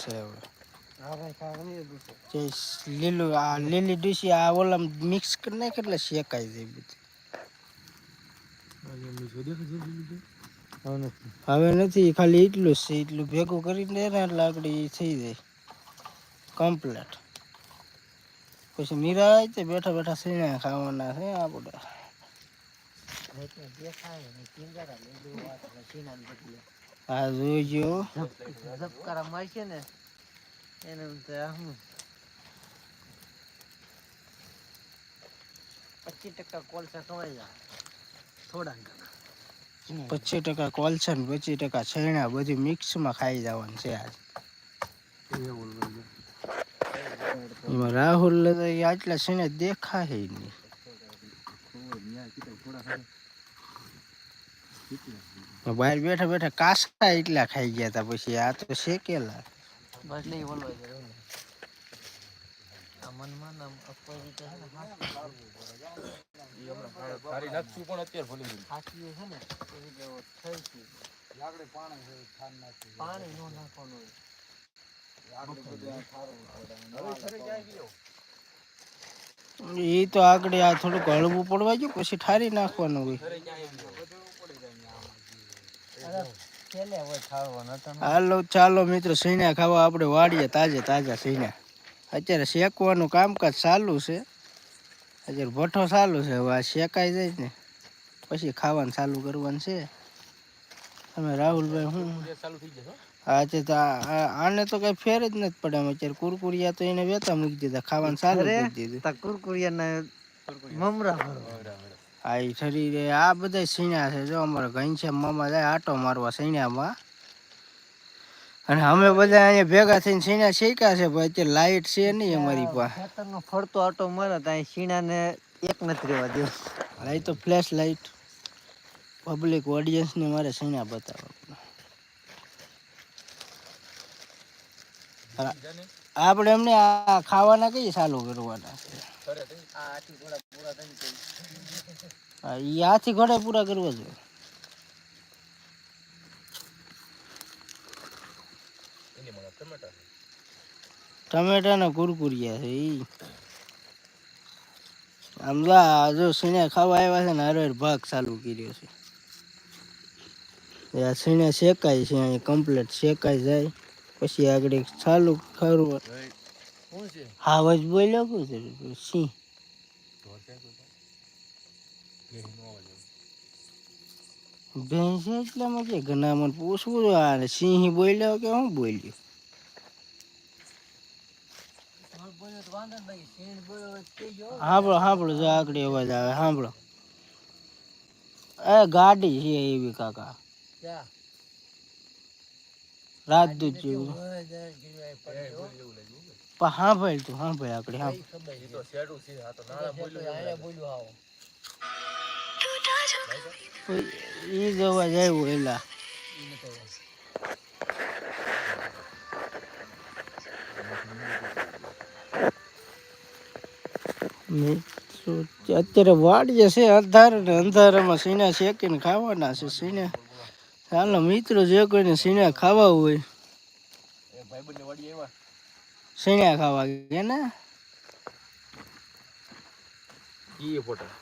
છે હવે નથી ખાલી એટલું જ છે એટલું ભેગું કરીને ને એટલે આગળ થઈ જાય કમ્પ્લેટ પછી મીરા બેઠા બેઠા સીણા ખાવાના છે આપણે આ જોઈજો ધબકારા મારશે ને એને હું? પચીસ ટકા કોલસા ખવાઈ જાય. થોડા પચીસ ટકા કોલસા ને પચીસ ટકા છૈણા બધું મિક્સમાં ખાઈ જવાનું છે આજ. એમાં રાહુલ ને આટલા સીણે દેખાય નહીં. બહાર બેઠા બેઠા કાસકા એટલા ખાઈ ગયા હતા પછી આ તો શેકેલા. બસ લઈ બોલો પાણી નો નાખવાનું એ તો આગળ આ થોડુંક હળવું પડવા ગયું, પછી ઠારી નાખવાનું હોય. હાલો, ચાલો મિત્રો સીણા ખાવા આપણે વાડીએ તાજે તાજા સીણા અત્યારે શેકવાનું કામકાજ ચાલુ છે. અત્યારે ભઠ્ઠો ચાલુ છે, હવે આ શેકાઈ જાય ને, પછી ખાવાનું ચાલુ કરવાનું છે. તમે રાહુલભાઈ, હું? થઈ જશે તો આને તો કઈ ફેર જ નથી પડે અત્યારે. કુરકુરિયા તો એને વેતા મૂકી દીધા ખાવાનું સારું દીધું. તા કુરકુરિયા મમરા આ ઠરી રે આ બધા સીણા છે જો અમારે ઘનશ્યામ મામા જાય આટો મારવા સીણામાં. અને અમે બધા અહીંયા ભેગા થઈને સીણા શીખ્યા છે ભાઈ અત્યારે લાઈટ છે નહીં અમારી પાસે. ખેતરનો ફરતો આટો મારે ત્યાં સીણાને એક નથી રહેવા દે આ તો ફ્લેશ લાઈટ પબ્લિક ઓડિયન્સને મારે સીણા બતાવવા. આપણે એમને ખાવાના કઈ ચાલુ કરવાના? ઈ હાથી ઘોડે પૂરા કરવા જોઈએ. ટમેટા ને કુરકુરિયા છે ઈ. આમ જો સીણા ખાવા આવ્યા છે ને હરવાર ભાગ ચાલુ કર્યો છે. એ આ શેકાય છે અહીં કમ્પ્લીટ શેકાઈ જાય. પછી આગળ ચાલુ ખરું હાવજ બોલ્યો કે સિંહ ભેંસ એટલે મજે ઘણા મને પૂછવું જો આ સિંહ બોલ્યો કે હું બોલ્યો? સાંભળો સાંભળો જો આગળ અવાજ આવે. સાંભળો એ ગાડી છે એવી, કાકા. રાજદૂત જેવું. પણ ભાઈ તું હા ભાઈ સાંભળ એ જોવા જાય છે આ તો નાળા બોલ્યું ઈ જ અવાજ આવ્યો એલા. અત્યારે વાડીએ છે અંધાર ને અંધારામાં સીના શેકીને ખાવાના છે સીણા ચાલો મિત્રો જે કોઈને સીણા ખાવા હોય. એ સીણા ખાવા કે ને? ઈ ફોટા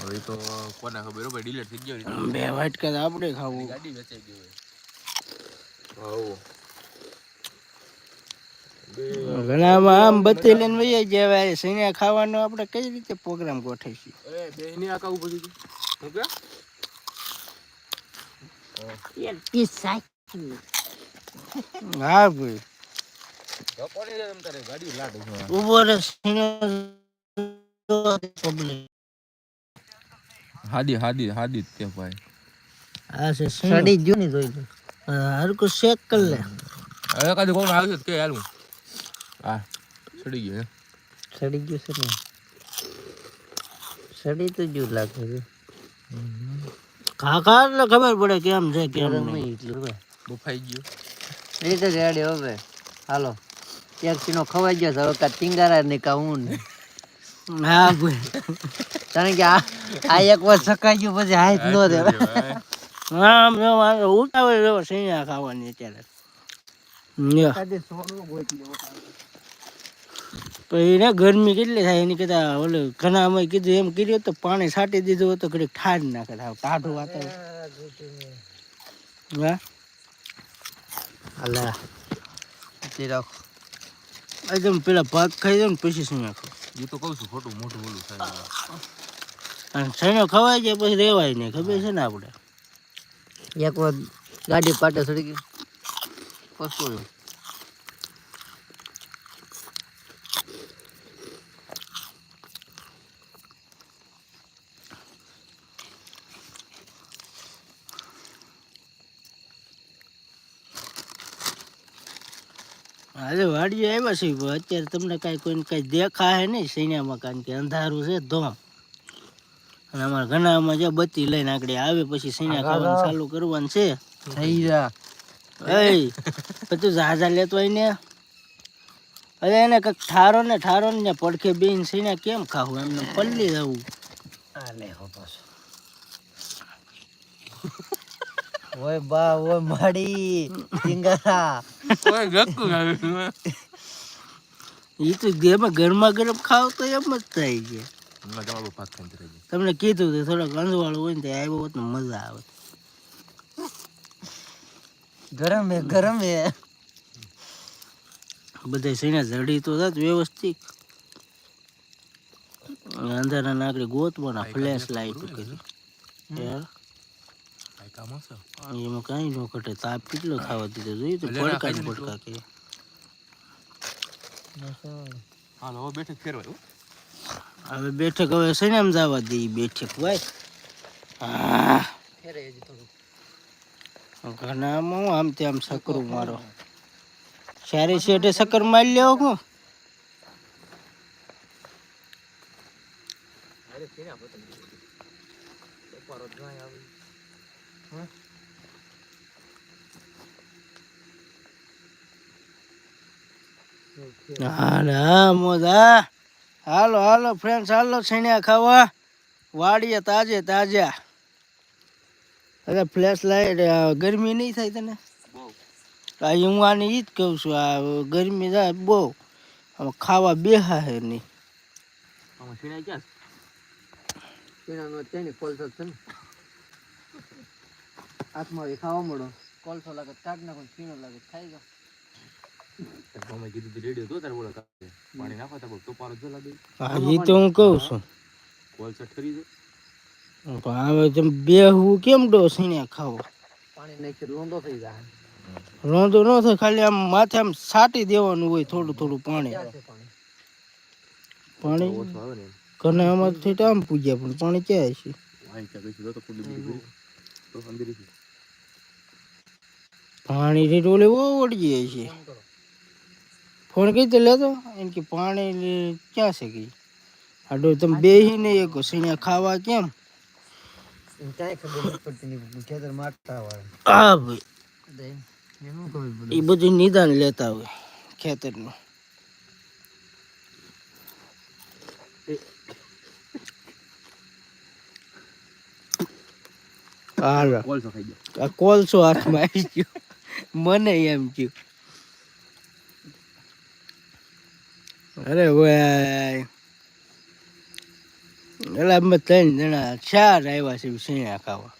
હવે તો કોને ખબર ભાઈ ડિલીટ થઈ ગયો બે વાટકા તો આપણે ખાવું. ગાડી વેચાઈ ગઈ હોય. ઘણામાં આમ બત્તી લઈને ગયા હવે સીણા ખાવાનો આપણે કઈ રીતે પ્રોગ્રામ ગોઠવીશું? આકા ઉભું થઈ કે હા ભાઈ હાદી હાદી હાદી જ તે ભાઈ આ છે સડી ગયું ને જોઈ લો હરકું શેક કરી લે હવે કદી કોણ આવ્યું કે હાલું હા સડી ગયો સડી ગયો છે ને સડી તો ગયું લાગે છે એટલે ખબર પડે કેમ છે કેમ નહીં. એટલું હવે બફાઈ ગયું. એ તો રેડી હવે. હાલો. એક સીનો ખવાઈ ગયો છે હવે કા ટીંગારા ને કા હું ને. હા ભાઈ. કારણ કે આ આ એક વાર સકાઈ ગયું પછી હાથ ન દે હા આમ જો આ ઉતાવળ રહ્યો સૈયા ખાવાની અત્યારે. પછી ને ગરમી કેટલી થાય? એની કરતા ઓલે ઘણા અમે કીધું એમ કર્યું તો પાણી છાંટી દીધું હતું તો ઘડીક ઠાર નાખે થાવ ટાઢું વાતાવરણ. હા? અલા તે રાખો. આ તમે પેલા ભાગ ખાઈ દો ને પછી શું નાખો? એ તો કહું છું ખોટું મોટું ઓલું થાય. અને સૈનો ખવાય છે પછી રેવાય નહીં ખબર છે ને આપણે એક વાર ગાડી પાટે સડી ગઈ. પસતું આજે વાડીએ આવ્યા છે અત્યારે તમને કાંઈ કોઈને કાંઈ દેખાય નહીં સૈન્યામાં કારણ કે અંધારું છે ધોમ અને અમારા ઘણામાં જે બત્તી લઈને આગળ આવે પછી સૈન્યા ખાવાનું ચાલુ કરવાનું છે. થઈ જા બધું ઝાઝા લેતો ને. અરે એને કંઈક ઠારો ને ઠારો ને પડખે બેન સૈન્યા કેમ ખાવું? એમને પલ્લી જવું. આલે હો પાછો. ઓય બા ઓય માડી સિંગારા કોઈ ગક્કું એ તો ગરમા ગરમ ખાવ તો એમ જ થાય છે. તમને કીધું તો થોડોક અંજવાળું હોય ને તે આવ્યો હોત ને મજા આવે. ગરમ હે ગરમ. હે બધા સૈના જડી તો થાત વ્યવસ્થિત. અંધારા નાકડી ગોતવાના ફ્લેશ લાઈટ યાર કાંઈ કામ હશે એમાં કાંઈ ન ઘટે. તાપ કેટલો થવા દીધો? જોઈએ તો પડકા જ પડકા કે. હાલો હવે બેઠક ફેરવાય હવે બેઠક હવે આમ જવા દઈ બેઠક ભાઈ હા ફેરે જ થોડું ઘણામાં આમ તેમ સકરું મારો. સારી શેઠે સકર મારી લેવો હું હાલ હા મોજા હાલો હાલો ફ્રેન્ડ ચાલો છેણ્યા ખાવા. વાડીએ તાજે તાજા. અરે ફ્લેશ લાઈટ ગરમી નહીં થાય તને? આ હું આને ઈ જ કહું છું, આ ગરમી જાય બહુ. આમાં ખાવા બેહા હે નહીં. હાથમાં ખાવા મળો કોલસો લાગે કાઢ નાખો પીણો લાગે ખાઈ જાઓ. તારા કીધું રેડિયો તો તારે બોલો પાણી નાખો તાર તો પારો જો લાગે હા એ તો હું કહું છું. કોલસા ઠરી જાય પણ હવે તમે બેહવું કેમ ડો ખાવો? પાણી નાખી લોંદો થઈ જાય. રોંધો ન થાય ખાલી આમ માથે આમ છાંટી દેવાનું હોય થોડું થોડું પાણી. પાણી? પાણી? અમારે તો આમ પૂજ્યા પણ પાણી ક્યાં છે. પાણી થી ટોલે બહુ વળી જાય છે. ફોન કરો ફોન કઈ તો લેતો એમ કે પાણી લે- ક્યાં છે કઈ આડો તમે બેહી નહીં એક સીણા ખાવા કેમ એમ ક્યાંય ખબર નથી પડતી નહીં ખેતર માટતા વાળા હા ભાઈ એનું ખબર પડે એ બધું નિદાન લેતા હોય ખેતરનું હાલો કોલસો ખાઈ ગયો. આ કોલસો હાથમાં આવી ગયો મને એમ થયું અરે ભાઈ. એટલે અમે ત્રણ જણા, ચાર આવ્યા છે શીણા ખાવા.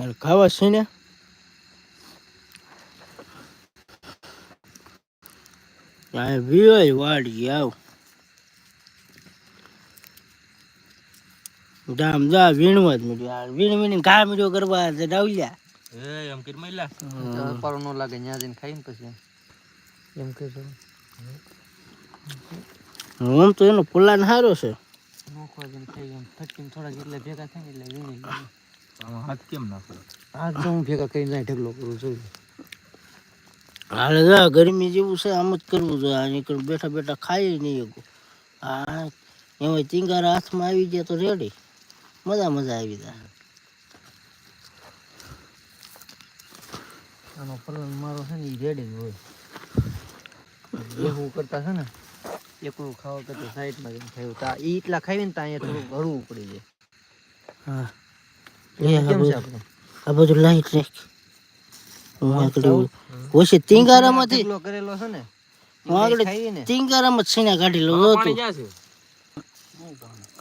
અરે ખાવા શીણા આ વિયોય વાડી આવ. જામ જા વીણવા જ મળ્યું. વીણ વીણ ઘા મળ્યો કરવા ડાવલ્યા એ એમ પારો ન લાગે ત્યાં જઈને ખાઈને પછી એમ તો એનો પ્લાન સારો છે નોખવા જઈને ખાઈ એમ ફટકીને થોડાક એટલે ભેગા થાય એટલે વીણી. હાથ કેમ નાખો આજ તો હું ભેગા કરીને જાય ઢગલો કરું છું હાલે જા ગરમી જેવું છે આમ જ કરવું જોઈએ આ નીકળ બેઠા બેઠા ખાઈ નહીં શકો આ એમાં ચિંગારા હાથમાં આવી ગયા તો રેડી મજા મજા આવી જાય આનો પલંગ મારો છે ને એ રેડી જ હોય. ભેહું કરતા છે ને એકલું ખાવા કરતા સાઈડમાં જઈને ખાયું તા એ એટલા ખાવી ને તા અહીંયા થોડું હળવું પડી જાય. હા. કેમ છે આપણે? આ બધું લાઈટ રાખ? ઓછી તિંગારામાંથી કરેલો છે ને આગળ તિંગારામાં કાઢી તું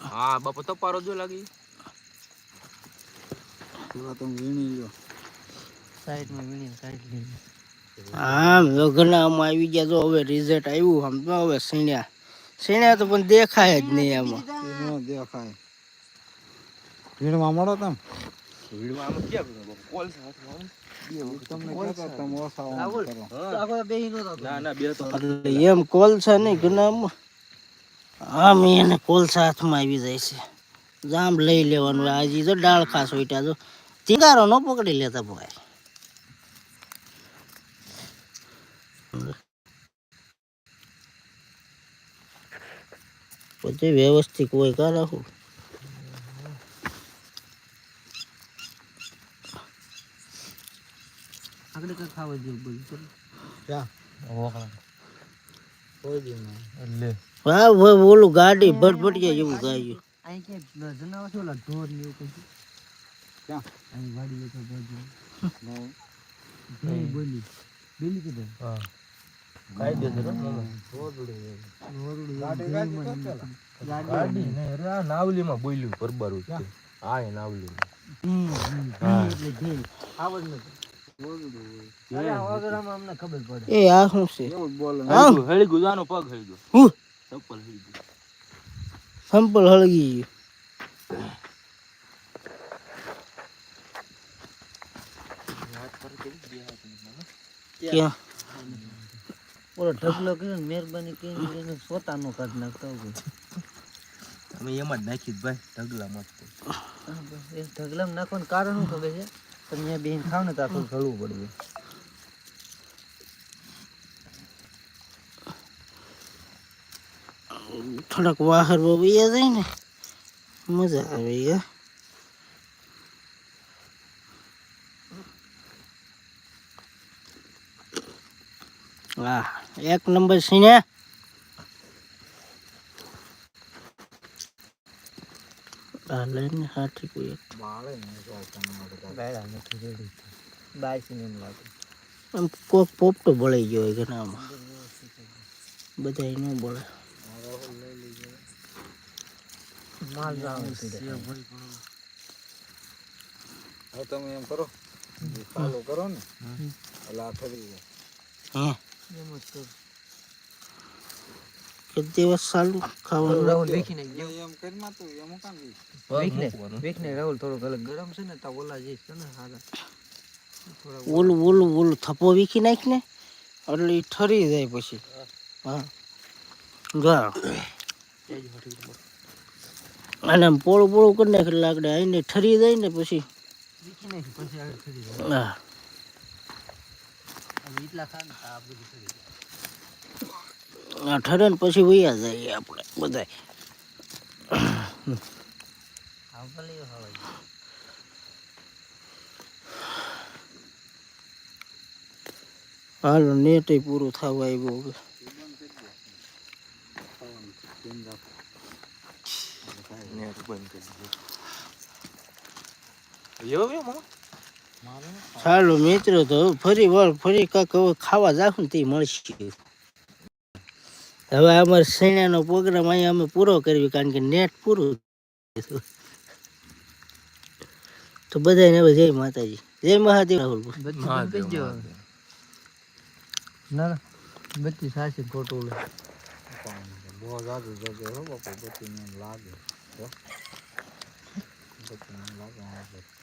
હા બાપા તપારો જો લાગી. સાઈડમાં લઈએ આમ જો ઘણા આમાં આવી ગયા તો હવે રિઝલ્ટ આવ્યું આમ તો હવે સીણ્યા. સીણ્યા તો પણ દેખાય જ નહીં આમાં. ભીડમાં મળો તમ? ભીડમાં આમાં ક્યાં એટલે એમ કોલસા નહીં ઘણા આમ એને કોલસા હાથમાં આવી જાય છે. જામ લઈ લેવાનું. આજે તો ડાળ ખાસ હોય તો. તિંગારો ન પકડી લેતા ભાઈ. પછી વ્યવસ્થિત હોય કા રાખું? આગળ કઈ ખાવા જેવું બધું ચલો. લે હા ઓલું ગાડી ભટભટિયા જેવું ગાયું. ક્યાં? બોલી કીધું મામા. ગાડી નાવલીમાં બોલ્યું પરબારું છે હા? સંપલ હળગી ક્યાં? ઓલો ઢગલો કર્યો ને મહેરબાની કરીને એને સોતાનો કાઢ નાખતો અમે એમાં જ નાખી ભાઈ ઢગલામાં જ એ ઢગલામાં નાખવાનું કારણ શું ખબર છે? તમે બેહીને ખાવ ને તો આખું ઘડવું પડે થોડાક વાહર વૈયા જાય ને મજા આવે યાર હા. એક નંબર સીને. લઈને હાથી કોઈ આમ કોક પોપટો બળાઈ ગયો હોય ઘણામાં. બધા ન જાવ તમે એમ કરો. ચાલુ કરો ને. એટલે આ જાય. હે એમ જ કર કે દિવસ સારું ખાવાનું. રાહુલ વેખીને એમ કરી માં તું એમ કામ વેખને. વેખને રાહુલ થોડો અલગ. ગરમ છે ને તા ઓલા જઈશ છે ને હારા. ઓલ ઓલું ઓલું થપ્પો વીખી નાખ ને એટલે ઠરી જાય પછી. હા. ગા. અને આમ પોળું પોળું કરી નાખે લાકડે આઈને ઠરી જાય ને પછી. વેખી નાખી પછી આગળ ખરી જાય. હા. અને ને પછી વૈયા જઈએ આપણે બધા હાલો નેટ પૂરું થવા આવ્યું હવે નેટ બંધ કરી દીધું. એવું મામા? ચાલો મિત્રો તો ફરી વાર ફરી કાંક હવે ખાવા જાશું ને તે મળશે. હવે અમારે શેણાનો પ્રોગ્રામ અહીંયા અમે પૂરો કરવી કારણ કે નેટ પૂરું તો બધાને હવે જય માતાજી. જય મહાદેવ રાહુલ. ના ના સાચી ખોટું બહુ હો બાપા લાગે. લાગે.